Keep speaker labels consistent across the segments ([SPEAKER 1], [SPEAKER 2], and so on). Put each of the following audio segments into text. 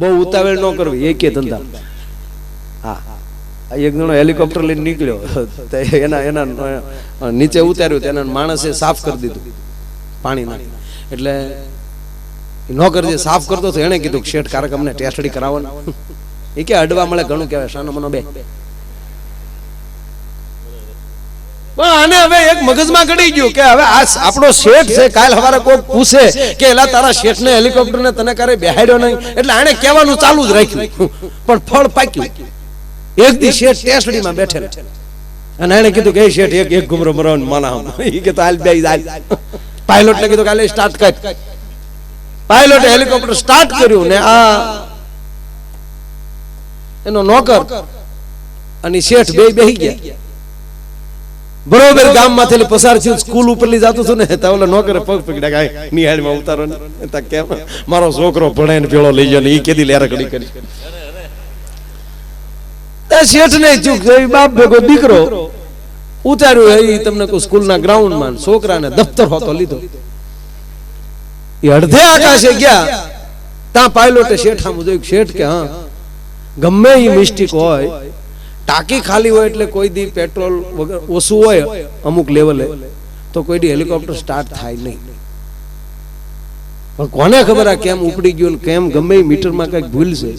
[SPEAKER 1] બહુ ઉતાવળ ન કરવી, એક ધંધા. હા. એક જણો હેલિકોપ્ટર લઈને નીકળ્યો. એના એના નીચે ઉતાર્યું તેના એના માણસે સાફ કરી દીધું, પાણી નાખી. એટલે નોકર જે સાફ કરતો હતો એણે કીધું શેઠ, કારક અમને ટેસ્ટડી કરાવો ને. એ કે અડવા મળે, ઘણું કહેવાય, શાનો મનો બે. પણ આને હવે એક મગજમાં ગળી ગયું કે હવે આ આપણો શેઠ છે, કાલ હવારે કોઈ પૂછે કે એલા, તારા શેઠને હેલિકોપ્ટર ને તને કરે બેહાડ્યો નહીં? એટલે આને કહેવાનું ચાલુ જ રાખ્યું. પણ ફળ પાક્યું. એક દી શેઠ ટેસડીમાં બેઠેલા. અને એને કીધું કે શેઠ, એક એક ઘુમરો મરવાનું માના એ કે હાલ બે હાલ. પાયલોટને કીધું કાલે સ્ટાર્ટ કર. પાયલોટે હેલિકોપ્ટર સ્ટાર્ટ કર્યું ને આ એનો નોકર અને શેઠ બે બેહી ગયા. બરોબર ગામમાંથી પસાર થયું, સ્કૂલ ઉપરલી જાતું છું ને, તો ઓલા નોકરે પગ પકડ્યા કાંઈ નિહાળમાં ઉતારો ને. તા કેમ? મારો છોકરો ભણે ને પેલો લઈ ગયો ને, ઈ કેદી લેરકડી કરી. તે શેઠ ને ચૂક બાપ ભેગો દીકરો ઉતાર્યો એ તમને કોઈ સ્કૂલના ગ્રાઉન્ડમાં છોકરાને દફતર હોતો લીધો. એ અડધે આકાશે ગયા. ત્યાં પાયલોટે શેઠામાં જોયું શેઠ કે, હા, ગમે એ મિસ્ટેક હોય ટાંકી ખાલી હોય એટલે કોઈ દી પેટ્રોલ વગર ઓછું હોય, અમુક લેવલે, તો કોઈ દી હેલિકોપ્ટર સ્ટાર્ટ થાય નહીં. પણ કોને ખબર આ કેમ ઉપડી ગયું કેમ ગમે મીટરમાં કંઈક ભૂલ છે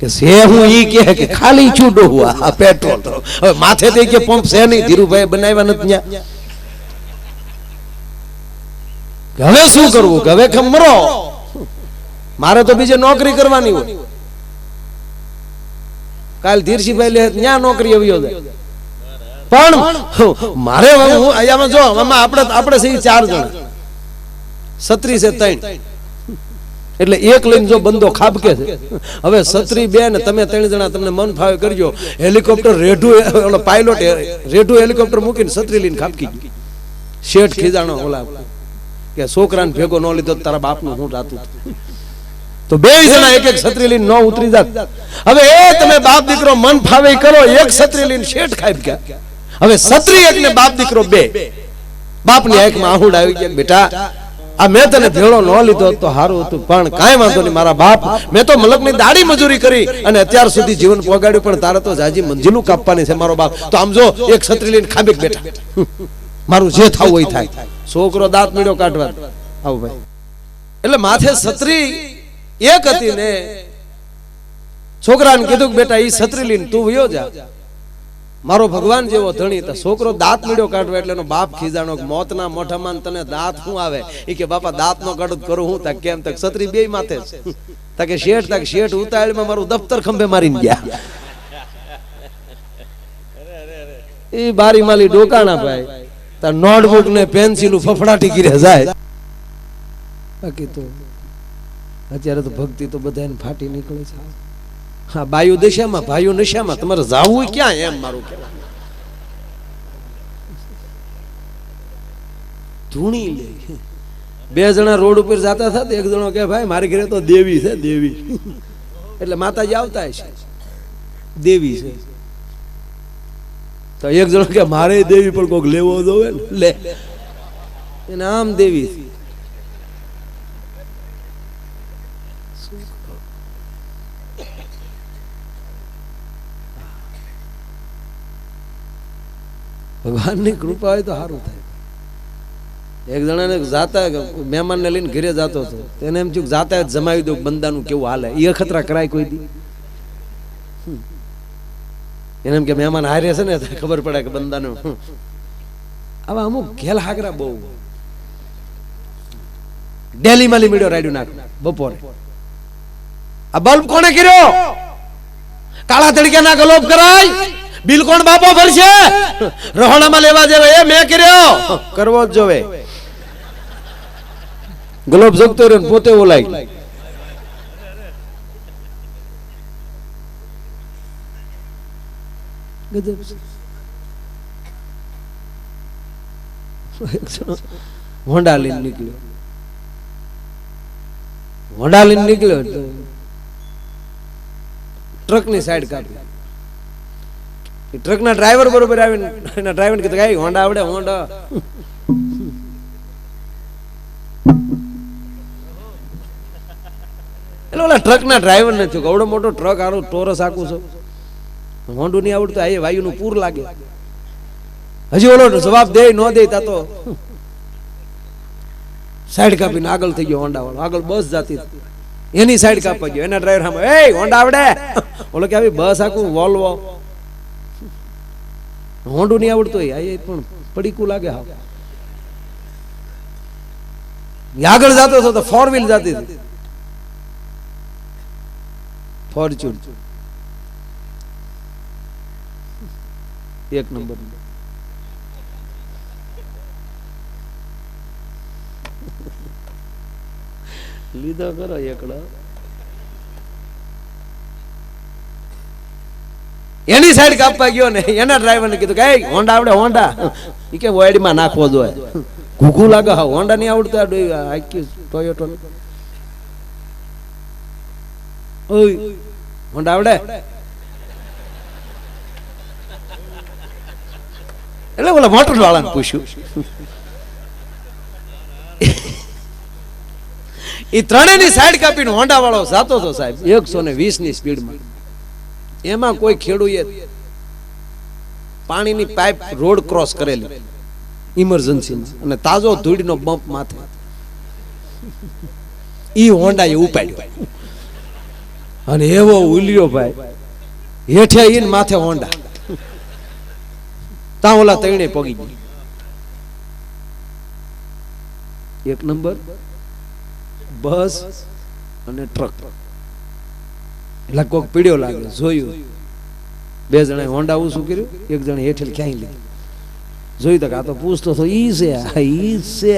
[SPEAKER 1] કે સે હું ઈ કે કે ખાલી છૂટો હુઆ આ પેટ્રોલ હવે માથે થઈ કે પંપ છે નહીં ધીરુભાઈ બનાવ્યા નથી ત્યાં. હવે શું કરવું? હવે કેમ મરો મારે તો બીજે નોકરી કરવાની હોય. કાલ ધીરસીભાઈ લે ન્યા નોકરી આવ્યો છે પણ મારે હવે હું અહીંયામાં જો આમાં આપણે આપણે છે ચાર જણા. સત્રી છે ત્રણ. એટલે એક લઈને જો બંદો ખાબકે છે. હવે સત્રી બે ને તમે ત્રણ જણા તમને મન ફાવે કરજો. હેલિકોપ્ટર રેઢું ઓલો પાયલોટ રેઢું હેલિકોપ્ટર મૂકીને સત્રી લઈને ખાબકી ગયું. શેઠ ખીજાણો ઓલા કે છોકરાને ભેગો ન લીધો તારા બાપનું હું રાતું તો બે જણા એક એક છત્રી લઈને ઉતરી જાત. હવે એ તમે બાપ દીકરો મન ફાવે કરો, એક છત્રી શેઠ ખાઈ ગયા. હવે છત્રી એક ને બાપ દીકરો બે. બાપની આંખમાં આહુડ આવી ગયા બેટા, આ મેં તને ભેળો ન લીધો તો સારું હતું, પણ કાંઈ વાંધો નહીં, મારા બાપ, મેં તો મલકની દાડી મજૂરી કરી અને અત્યાર સુધી જીવન પોગાડ્યું, પણ તારે તો જાજી મંજિલું કાપવાની છે મારો બાપ. તો આમ જો, એક છત્રી લઈને બેઠા મારું જે થવું હોય થાય. છોકરો દાંત મીડો કાઢવા. આવું ભાઈ. એટલે માથે છત્રી એક હતી ને છોકરાને કીધું કે બેટા એ છત્રી લઈને તું વયો જા. મારો ભગવાન જેવો ધણી તો છોકરો દાંત મીડો કાઢવો એટલે એનો બાપ ખીજાણો મોતના મોઢામાં તને દાંત શું આવે? એ કે, બાપા દાંત નો કડત કરું હું? તા કેમ તક છત્રી બે માથે છે. તા કે, શેઠ તા કે શેઠ ઉતાળીમાં મારું દફતર ખંભે મારીને ગયા. એ બારી માલી ડોકાણા ભાઈ. તા નોટબુક ને પેન્સિલ ફફડાટી ગીરે જાય. બાકી તો અત્યારે તો ભક્તિ તો બધાને ફાટી નીકળે છે. હા, બાયુ દશામાં ભાઈઓ નશામાં. તમારે જાવું ક્યાં એમ મારું ધૂણી લે. બે જણા રોડ ઉપર જતા હતા એક જણો કે ભાઈ, મારી ઘરે તો દેવી છે, દેવી. એટલે માતાજી આવતા છે દેવી છે. તો એક જણો કે મારે દેવી પણ કોઈક લેવો જોવે ને. લે. એને આમ દેવી ભગવાનની કૃપા હોય તો સારું થાય. એક જણાને જાતા મહેમાનને લઈને ઘરે જતો હતો. તેને એમ થયું જાતા જમાવી દઉં બંદાનું કેવું હાલે. એ અખતરા કરાય કોઈ દી. એને એમ કે મહેમાન હારે છે ને ખબર પડે કે બંદાનું. આવા અમુક ઘેલ હાકરા બહુ. ડેલી માલી મીડો રાડ્યું નાખ, બપોરે. આ બલ્બ કોણે કર્યો? કાળા તડક્યાના ગલોબ કરાય? બિલ કોણ બાપો ભરશે? રહોડામાં લેવા જેવો એ મેં કર્યો. કરવો જ જોવે. ગલોબ જગતો રહ્યો પોતે ઓલાય. હોન્ડા લઈને નીકળ્યો. હોન્ડા લઈને નીકળ્યો ટ્રકની સાઈડ કાપી. ટ્રકના ડ્રાઈવર બરોબર આવીને, એના ડ્રાઈવરને કીધું કઈ હોન્ડા આવડે હોન્ડા એટલે ઓલા ટ્રકના ડ્રાઈવર ને થયું કે, આવડો મોટો ટ્રક, આનું ટોરસ આખું છો. હોંડું નહીં આવડતું, આ વાયુ વાયુનું પૂર લાગે. હજી ઓલો જવાબ દે, ન દે, તા તો. સાઈડ કાપીને આગળ થઈ ગયો હોન્ડા વાળો. આગળ બસ જાતી હતી. એની સાઈડ કાપવા ગયો. એના ડ્રાઈવર સામે એ હોન્ડા આવડે. ઓલો કે, આવી બસ આખું વોલ્વો હોન્ડું નહીં આવડતું હોય, આ પણ પડીકું લાગે હાવ. આગળ જતો હતો તો ફોર વ્હીલ જતી હતી. ફોર્ચ્યુન એક નંબર. લીધો કરો એકડા. એની સાઈડ કાપવા ગયો ને, એના ડ્રાઈવરને કીધું કે હોન્ડા આવડે, હોન્ડા. એ કે વાયડીમાં નાખવો જોઈએ. ઘૂઘું લાગે, હા, હોન્ડા નહીં આવડતું આખી ટોયોટો ઓય, હોન્ડા આવડે? એટલે ઓલા મોટર વાળાને પૂછ્યું. એ સાઈડ કાપીને હોન્ડા વાળો જાતો હતો સાહેબ. એકસો ને વીસની સ્પીડમાં. એમાં કોઈ ખેડૂએ પાણીની પાઇપ રોડ ક્રોસ કરેલી. ઇમરજન્સીમાં અને તાજો ધૂળનો બમ્પ માથે. ઈ હોન્ડા એ ઉપાડ્યો. અને એવો ઉલ્યો ભાઈ. હેઠે ઈન માથે હોન્ડા તા ઓલા તૈણે પગી ગઈ એક નંબર. બસ અને ટ્રક. એટલે કોક પીડ્યો લાગે, જોયું. બે જણા હોન્ડા શું કર્યું, એક જણે હેઠળ ક્યાંય લીધું. જોયું તો આ તો પૂછતો તો ઈ છે ઈ છે.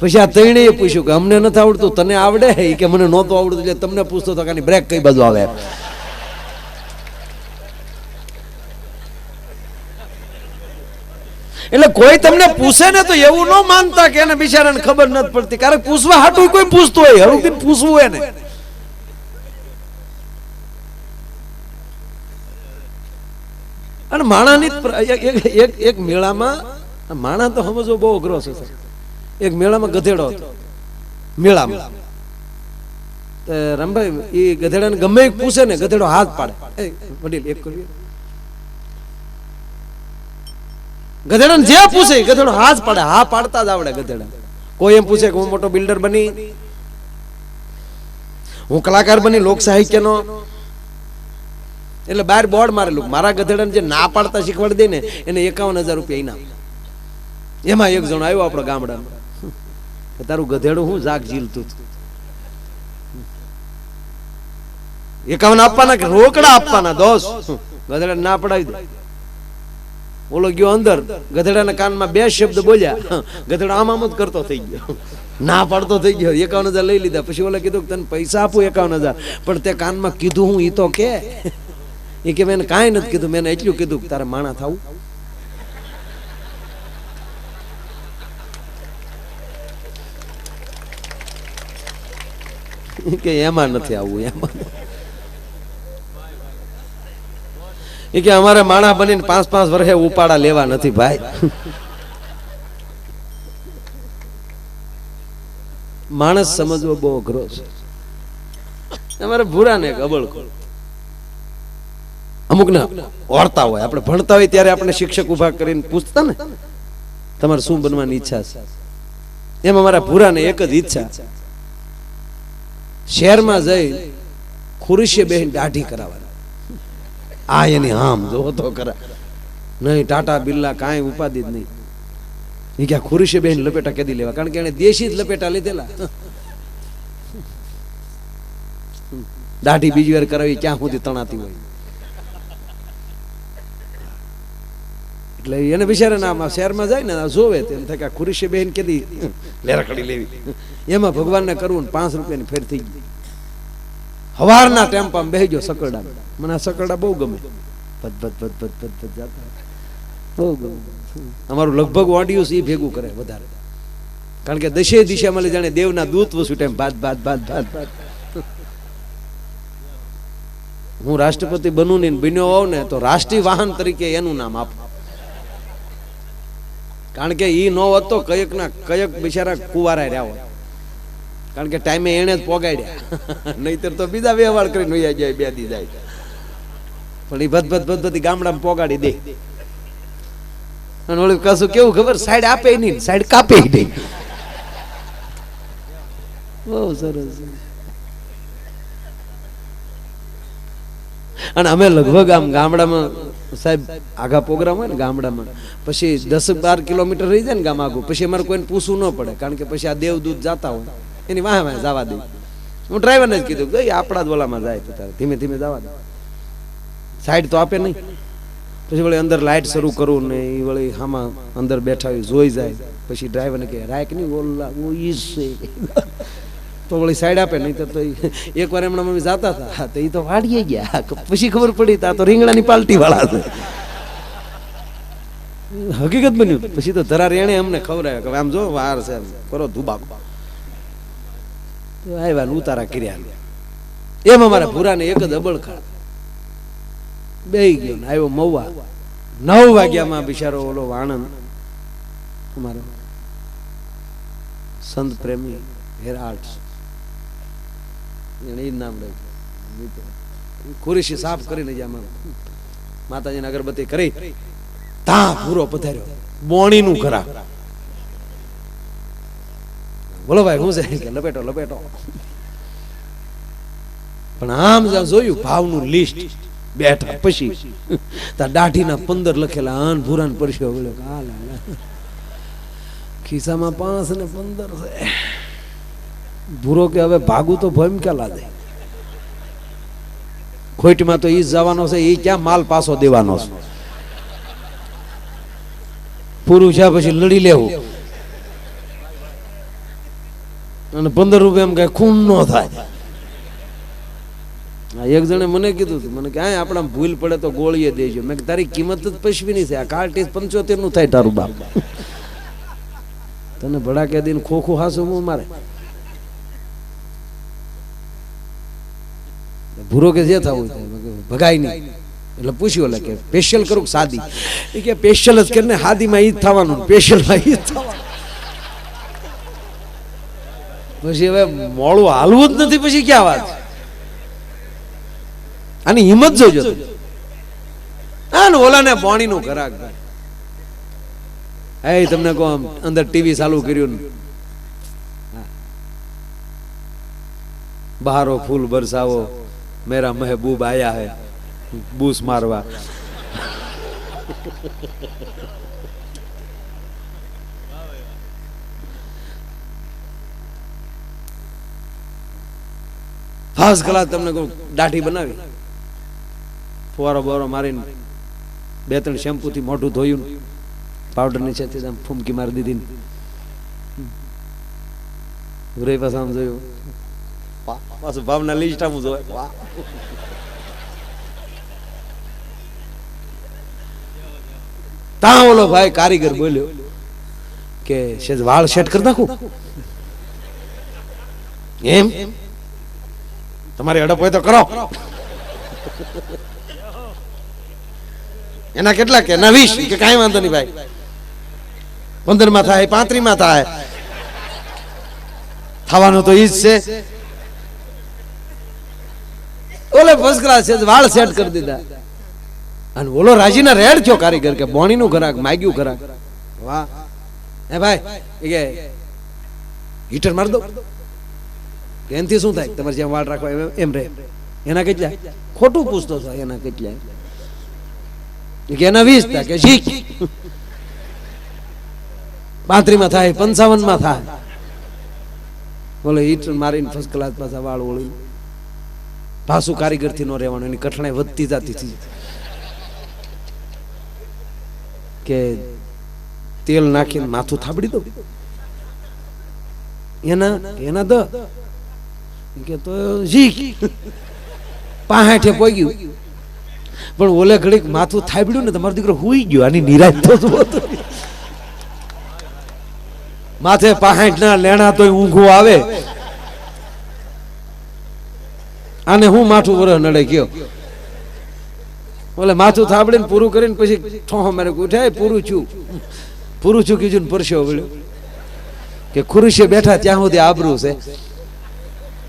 [SPEAKER 1] પછી આ તૈણે પૂછ્યું કે અમને નથી આવડતું, તને આવડે? કે મને નહોતું આવડતું, એટલે તમને પૂછતો તો કાની બ્રેક કઈ બાજુ આવે? એટલે કોઈ તમને પૂછે ને તો એવું ન માનતા કે એને બિચારાને ખબર નથી પડતી. કારણ પૂછવા હાટું કોઈ પૂછતું હોય હરુદીન પૂછવું એને. અને માણાની એક- એક- મેળામાં માણા તો સમજવો બહુ અઘરો છે એક મેળામાં ગધેડો હતો. મેળામાં. રામભાઈ એ ગધેડાને ગમે પૂછે ને ગધેડો હાથ પાડે. વડીલ, એક કરીએ ગધેડાને જે પૂછે ગધેડો હાથ પાડે, હા પાડતા જ આવડે ગધેડા. કોઈ એમ પૂછે કે હું મોટો બિલ્ડર બની? હું કલાકાર બની, લોક સાહિત્યનો? એટલે બહાર બોર્ડ મારેલું. મારા ગધેડાને જે ના પાડતા શીખવાડી દે ને, એને એકાવન હજાર રૂપિયા ઇનામ. એમાં એક જણ આવ્યો આપણો ગામડામાં તારું ગધેડું હું જાગ ઝીલતું એકાવન આપવાના કે રોકડા આપવાના? દોસ. ગધેડા ના પડાવી દે. ઓલો ગયો અંદર. ગધેડાના કાનમાં બે શબ્દ બોલ્યા. ગધેડો આમ જ કરતો થઈ ગયો. ના પાડતો થઈ ગયો. એકાવન હજાર લઈ લીધા. પછી ઓલે કીધું તને પૈસા આપું એકાવન હજાર. પણ તે કાનમાં કીધું હું એ તો કે. એ કે મેં કાંઈ નથી કીધું. મેં એટલું કીધું તારે માણા થવું. કે એમાં નથી આવવું, એમાં એ કે અમારે માણા બનીને પાંચ પાંચ વર્ષે ઉપાડા લેવા નથી ભાઈ. માણસ સમજવો બહુ અઘરો છે. અમારે ભૂરા ને અબળ અમુક ને ઓળતા હોય, આપણે ભણતા હોય ત્યારે આપણે શિક્ષક ઊભા કરીને પૂછતા ને, તમારે શું બનવાની ઈચ્છા છે? એમ અમારા ભૂરા ને એક જ ઈચ્છા. શહેરમાં જઈ ખુરશીએ બેહીને દાઢી કરાવવાની. આ એની આમ જોવો તો કરા નહીં, ટાટા, બિરલા, કાંઈ ઉપાધિ જ નહીં. એ ક્યાં ખુરશી બેન લપેટા કેદી લેવા? કારણ કે એને દેશી જ લપેટા લીધેલા. દાઢી બીજી વાર કરાવી, ક્યાં સુધી તણાતી હોય? એટલે એને બિચારા આમાં શહેરમાં જાય ને જોવે તેમ થાય કે ખુરશી બેન કેદી લેરાકડી લેવી. એમાં ભગવાનને કરવું ને પાંચ રૂપિયાની ફેર થઈ ગઈ. હવારના ટેમ્પામાં ગયો સકરડા મને આ સકરડા બહુ ગમે. ભત ભત ભત ભત ભત ભત જાતા બહુ ગમે. અમારું લગભગ ઓડિયન્સ એ ભેગું કરે વધારે. કારણ કે દશે દિશામાં લઈ જાણે દેવના દૂત વસુટ એમ ભાત ભાત ભાત ભાત ભાત. હું રાષ્ટ્રપતિ બનું ને બન્યો હોઉં ને તો રાષ્ટ્રીય વાહન તરીકે એનું નામ આપું. કારણ કે ઈ નો હોત કયક ના કયક બિચારા કુવારા રહ્યા હોય કારણ કે ટાઈમે એણે જ પોગાડ્યા. નહીતર તો બીજા વ્યવહાર કરીને વયા જાય બે દી જાય. પણ એ ભદ ભદ ગામડામાં પોગાડી દે. અને ઓલું કશું કેવું ખબર? સાઈડ આપે નહીં સાઈડ કાપે નહીં. બહુ સરસ. અને અમે લગભગ આમ ગામડામાં, સાહેબ, આઘા પ્રોગ્રામ હોય ને ગામડામાં, પછી દસ બાર કિલોમીટર રહી જાય ને ગામ આગું, પછી અમારે કોઈને પૂછવું ન પડે, કારણ કે પછી આ દેવદૂત જાતા હોય. એની વાહ વાહ જવા દે. હું ડ્રાઈવરને જ કીધું કે આપણા જ ઓલામાં જાય તો તારે. ધીમે ધીમે જવા દે. સાઈડ તો આપે નહીં. પછી વળી અંદર લાઈટ શરૂ કરું ને એ વળી આમાં અંદર બેઠા હોય, જોઈ જાય. પછી ડ્રાઈવરને કહે રાયક નહીં ઓલા, ઓ છે. તો વળી સાઈડ આપે, નહીં તો એકવાર એમણા મમ્મી જતા હતા. તો એ તો વાડીએ ગયા. પછી ખબર પડી, તા તો રીંગણાની પાલટી વાળા છે. હકીકત બન્યું. પછી તો ધરા એણે અમને ખવડાવ્યો કે આમ જો, વાર છે કરો ધુબા આવ્યા ને ઉતારા કર્યા એમ અમારા ભૂરાને એક જ અબળખા બે ગયો ને, આવ્યો મવા નવ વાગ્યામાં બિચારો ઓલો વાણંદ, અમારો સંત પ્રેમી, હેરાલ્ડ એને એ નામ રાખ્યું ખુરશી સાફ કરીને જ આમાં માતાજીને અગરબત્તી કરી. તા પૂરો પધાર્યો. બોણીનું ખરા બોલો ભાઈ, હું છે લપેટો લપેટો. પણ આમ જ્યાં ભાવનું લિસ્ટ બેઠા પછી તાર દાઢીના પંદર લખેલા આન ભૂરાન પરસ્યો બોલ્યો. ખિસ્સામાં પાંચ ને પંદર છે. ભૂરો કે હવે ભાગું તો ભમ ક્યાં લાદે ખોટમાં તો ઈ જવાનો છે એ ક્યાં માલ પાછો દેવાનો છે? પૂરું છે પછી લડી લેવું. અને પંદર રૂપિયા એમ કઈ ખૂન ન થાય. એક જણે મને કીધું મને કે આપણા ભૂલ પડે તો ગોળીએ દેજો. મેં તારી કિંમત જ પશવીની છે. આ કાર્ટિસ પંચોતેરનું થાય તારું બાપ. તને ભડાકે દઈને ખોખું હાસું હું મારે? ભૂરો કે જે થવું. ભગાય નહીં. એટલે પૂછ્યું એટલે કે સ્પેશિયલ કરું સાદી? એ કે સ્પેશિયલ જ કરીને હાદીમાં ઈ જ થવાનું સ્પેશિયલમાં ઈ જ થવાનું પછી હવે મોડું હાલવું જ નથી, પછી ક્યાં વાત? આની હિંમત જોજો. હા ને ઓલાને પાણીનું ખરાક એ તમને કહો અંદર ટીવી ચાલુ કર્યું ને. બહારો ફૂલ બરસાવો, મેરા મહેબૂબ આયા હે, બૂસ મારવા. ફાસ કલાક તમને કહું દાઢી બનાવી. ફુવારો બવારો મારીને બે ત્રણ શેમ્પુથી મોઢું ધોયું. પાવડર નીચે આમ ફૂમકી મારી દીધી રહી પાસે આમ જોયું. પાછું ભાવના લિસ્ટ આમ જોવે. તા ઓલો ભાઈ કારીગર બોલ્યો કે વાળ સેટ કરી નાખું? એમ? તમારી હડપ હોય તો કરો. એના કેટલા કે? એના વીસ. કે કાંઈ વાંધો નહીં ભાઈ. પંદરમાં થાય પાંત્રી માં થાય. થવાનું તો ઈ છે. ઓલે ફર્સ્ટ છે, વાળ સેટ કરી દીધા. અને ઓલો રાજીના રેડ થયો કારીગર કે બોણીનું ઘરાક, માગ્યું ઘરાક. વાહ. હે ભાઈ કે, હીટર માર દો. કે એનાથી શું થાય? તમારે જેમ વાળ રાખવા એમ- રહે. એના કેટલા? ખોટું પૂછતો છો એના કેટલા? એના વીસ થાય, કે શીખ પાંત્રી માં થાય પંચાવનમાં થાય. બોલે ઈટ મારીને ફર્સ્ટ ક્લાસ પાછા વાળ ઓળી પાછું કારીગરથી નો રહેવાનું, એની કઠણાઈ વધતી જતી કે તેલ નાખીને માથું થાબડી દો એના એના દ કે તો શીખ પાહાઠે પોગ્યું પણ ઓલે ઘડીક માથું થાબડ્યું ને તમારો દીકરો હુઈ ગયો. આની નિરાશ તો જુઓ તો. માથે પાહાઠ ના લેણા તો ઊંઘું આવે. આને હું માથું વરસ નડે ગયો ઓલે માથું થાબડીને પૂરું કરીને પછી ઠોહો મારે ઉઠાય, પૂરું છું. પૂરું છું કીધું ને પરસ્યો વળ્યો. કે ખુરશીએ બેઠા ત્યાં સુધી આબરું છે.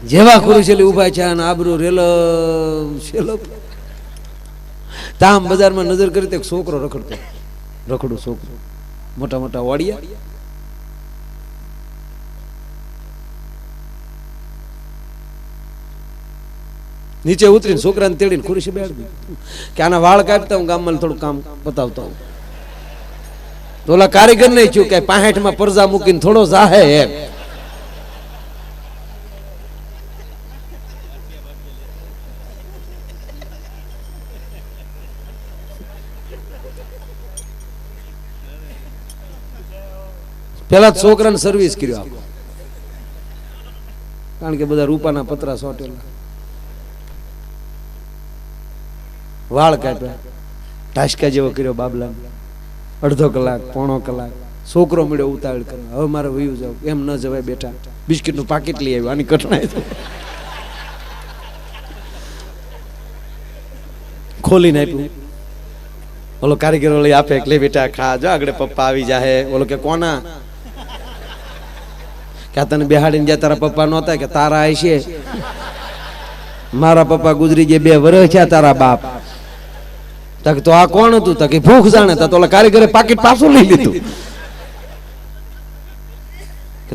[SPEAKER 1] જેવા ખુરશીલી ઊભા છે અને આબરૂ રેલો છેલ્લો તામ બજારમાં નજર કરી તો છોકરો રખડતો. રખડું છોકરો. મોટા મોટા વાડિયા. નીચે ઉતરીને છોકરાને તેડીને ખુરશી દીધી. કે આના વાળ કાપતા હું ગામમાં થોડું કામ બતાવતો હું તો ઓલા કારીગર નહીં થયું કે પાહેઠમાં પરજા મૂકીને થોડો જાહે એમ. પેલા છોકરાને સર્વિસ કર્યો કારણ કે બધા રૂપાના પતરા સોટેલા. વાળ કાપ્યા. ટાસકા જેવો કર્યો બાબલા અડધો કલાક, પોણો કલાક. છોકરો મળ્યો ઉતાવળ કરવા. હવે મારે વયું જાવ. એમ ન જવાય બેટા. બિસ્કિટનું પાકીટ લઈ આવ્યું. આની ખોલી ખોલીને આપ્યું. ઓલો કારીગરો લઈ આપે એટલે બેટા, ખા. જો આગળ પપ્પા આવી જાહે. ઓલો કે, કોના? કે તને બેહાડીને જ્યાં તારા પપ્પા નહોતા કે તારા છે. મારા પપ્પા ગુજરી ગયા, બે વર્ષ છે તારા બાપ. તક તો આ કોણ હતું? તક ભૂખ જાણે તો ઓલા કારીગરે પાકીટ પાછું લઈ લીધું.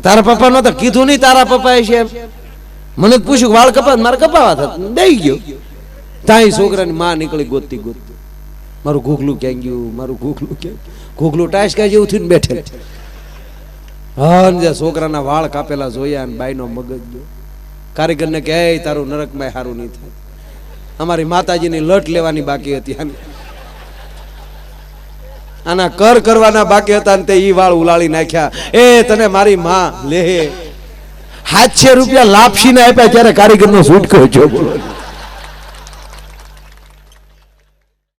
[SPEAKER 1] તારા પપ્પા નહોતા, કીધું નહીં તારા પપ્પા છે મને પૂછ્યું વાળ કપા મારે કપાવા થતા દઈ ગયો. તાઈ છોકરાની માં નીકળી ગોતતી ગોતતી. મારું ઘૂઘલું ક્યાં ગયું? મારું ઘૂઘલું ક્યાં ઘૂઘલું ટાસકા જેવું થઈને બેઠે હા ને જે છોકરાના વાળ કાપેલા જોયા અને બાઈનો મગજ જો કારીગરને કે તારું નરકમાં સારું નહીં થાય. અમારી માતાજીની લટ લેવાની બાકી હતી આની. આના કર કરવાના બાકી હતા ને તે ઈ વાળ ઉલાળી નાખ્યા. એ, તને મારી માં, લે. સાતસો રૂપિયા લાપસીને આપ્યા ત્યારે કારીગરનો છૂટકો જો બોલો.